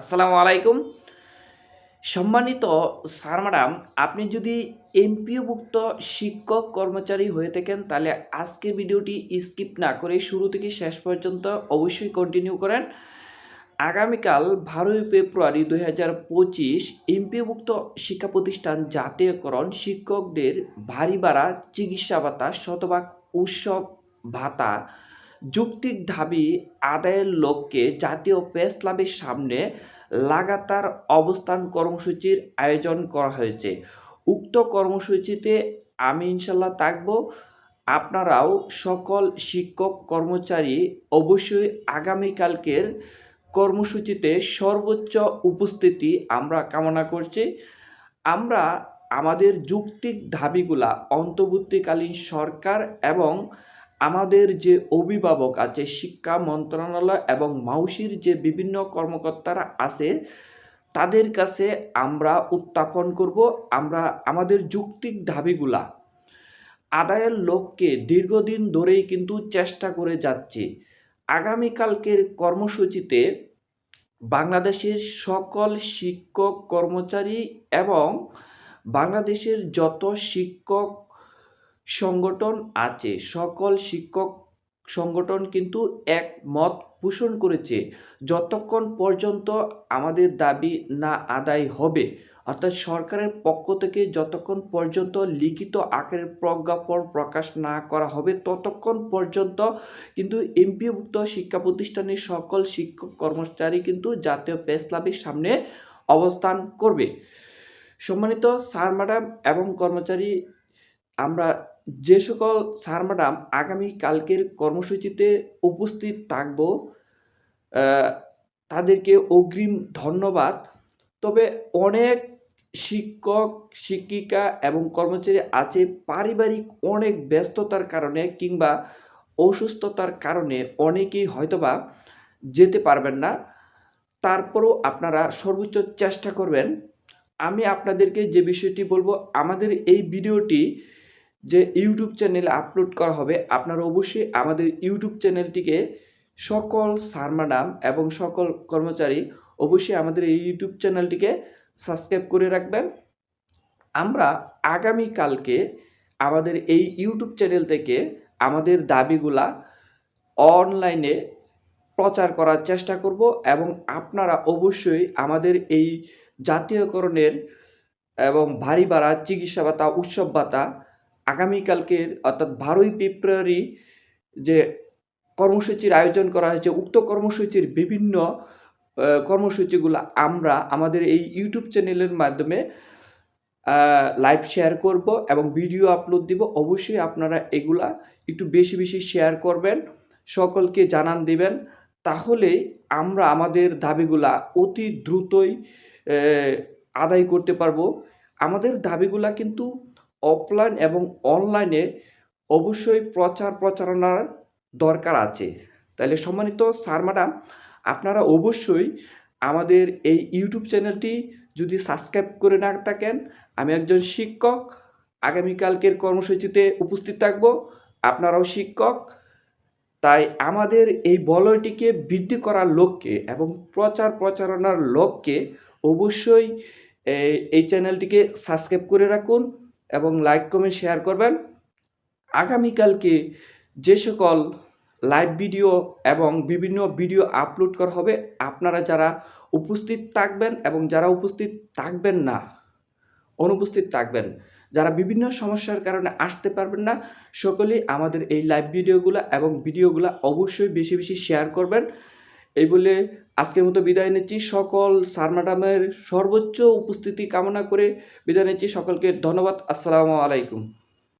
আসসালামু আলাইকুম। সম্মানিত স্যার ম্যাডাম, আপনি যদি এমপিওভুক্ত শিক্ষক কর্মচারী হয়ে থাকেন, তাহলে আজকের ভিডিওটি স্কিপ না করে শুরু থেকে শেষ পর্যন্ত অবশ্যই কন্টিনিউ করেন। আগামীকাল বারোই ফেব্রুয়ারি দুই হাজার পঁচিশ এমপিওভুক্ত শিক্ষা প্রতিষ্ঠান জাতীয়করণ শিক্ষকদের ভারী ভাড়া, চিকিৎসা ভাতা, শতভাগ উৎসব ভাতা যৌক্তিক দাবি আদায়ের লক্ষ্যে জাতীয় প্রেস ক্লাবের সামনে লাগাতার অবস্থান কর্মসূচির আয়োজন করা হয়েছে। উক্ত কর্মসূচিতে আমি ইনশাল্লাহ থাকব। আপনারাও সকল শিক্ষক কর্মচারী অবশ্যই আগামীকালকের কর্মসূচিতে সর্বোচ্চ উপস্থিতি আমরা কামনা করছি। আমরা আমাদের যৌক্তিক দাবিগুলা অন্তর্বর্তীকালীন সরকার এবং আমাদের যে অভিভাবক আছে শিক্ষা মন্ত্রণালয় এবং মাউসির যে বিভিন্ন কর্মকর্তারা আছে, তাদের কাছে আমরা উত্থাপন করব। আমরা, আমাদের যুক্তিক দাবিগুলা আদায়ের লক্ষ্যে দীর্ঘদিন ধরেই কিন্তু চেষ্টা করে যাচ্ছি। আগামীকালকের কর্মসূচিতে বাংলাদেশের সকল শিক্ষক কর্মচারী এবং বাংলাদেশের যত শিক্ষক সংগঠন আছে। সকল শিক্ষক সংগঠন কিন্তু একমত পোষণ করেছে। যতক্ষণ পর্যন্ত আমাদের দাবি না আদায় হবে, অর্থাৎ সরকারের পক্ষ থেকে যতক্ষণ পর্যন্ত লিখিত আকারের প্রজ্ঞাপন প্রকাশ না করা হবে, ততক্ষণ পর্যন্ত কিন্তু এমপিভুক্ত শিক্ষা প্রতিষ্ঠানের সকল শিক্ষক কর্মচারী কিন্তু জাতীয় প্রেস সামনে অবস্থান করবে। সম্মানিত স্যার, ম্যাডাম এবং কর্মচারী, আমরা যে সকল স্যার ম্যাডাম আগামী কালকের কর্মসূচিতে উপস্থিত থাকব তাদেরকে অগ্রিম ধন্যবাদ। তবে অনেক শিক্ষক, শিক্ষিকা এবং কর্মচারী আছে পারিবারিক অনেক ব্যস্ততার কারণে কিংবা অসুস্থতার কারণে অনেকেই হয়তোবা যেতে পারবেন না। তারপরও আপনারা সর্বোচ্চ চেষ্টা করবেন। আমি আপনাদেরকে যে বিষয়টি বলব, আমাদের এই ভিডিওটি যে ইউটিউব চ্যানেলে আপলোড করা হবে, আপনারা অবশ্যই আমাদের ইউটিউব চ্যানেলটিকে সকল স্যার ম্যাডাম এবং সকল কর্মচারী অবশ্যই আমাদের এই ইউটিউব চ্যানেলটিকে সাবস্ক্রাইব করে রাখবেন। আমরা আগামীকালকে আমাদের এই ইউটিউব চ্যানেল থেকে আমাদের দাবিগুলা অনলাইনে প্রচার করার চেষ্টা করব এবং আপনারা অবশ্যই আমাদের এই জাতীয়করণের এবং ভারী ভাড়া, চিকিৎসা ভাতা, উৎসব ভাতা আগামীকালকের অর্থাৎ বারোই ফেব্রুয়ারি যে কর্মসূচির আয়োজন করা হয়েছে, উক্ত কর্মসূচির বিভিন্ন কর্মসূচিগুলো আমরা আমাদের এই ইউটিউব চ্যানেলের মাধ্যমে লাইভ শেয়ার করব এবং ভিডিও আপলোড দিব। অবশ্যই আপনারা এগুলা একটু বেশি বেশি শেয়ার করবেন, সকলকে জানান দিবেন। তাহলে আমরা আমাদের দাবিগুলা অতি দ্রুতই আদায় করতে পারব। আমাদের দাবিগুলা কিন্তু অফলাইন এবং অনলাইনে অবশ্যই প্রচার প্রচারণার দরকার আছে। তাহলে সম্মানিত স্যার, ম্যাডাম, আপনারা অবশ্যই আমাদের এই ইউটিউব চ্যানেলটি যদি সাবস্ক্রাইব করে না থাকেন, আমি একজন শিক্ষক, আগামীকালকের কর্মসূচিতে উপস্থিত থাকব, আপনারাও শিক্ষক। তাই আমাদের এই বলয়টিকে বৃদ্ধি করার লক্ষ্যে এবং প্রচার প্রচারণার লক্ষ্যে অবশ্যই এই চ্যানেলটিকে সাবস্ক্রাইব করে রাখুন। এবং লাইক, কমেন্ট, শেয়ার করবেন। আগামীকালকে যে সকল লাইভ ভিডিও এবং বিভিন্ন ভিডিও আপলোড করা হবে, আপনারা যারা উপস্থিত থাকবেন এবং যারা উপস্থিত থাকবেন না, অনুপস্থিত থাকবেন, যারা বিভিন্ন সমস্যার কারণে আসতে পারবেন না, সকলেই আমাদের এই লাইভ ভিডিওগুলো এবং ভিডিওগুলো অবশ্যই বেশি বেশি শেয়ার করবেন। এই বলে আজকের মতো বিদায় নিচ্ছি। সকল সার ম্যাডামের সর্বোচ্চ উপস্থিতি কামনা করে বিদায় নিচ্ছি। সকলকে ধন্যবাদ। আসসালামু আলাইকুম।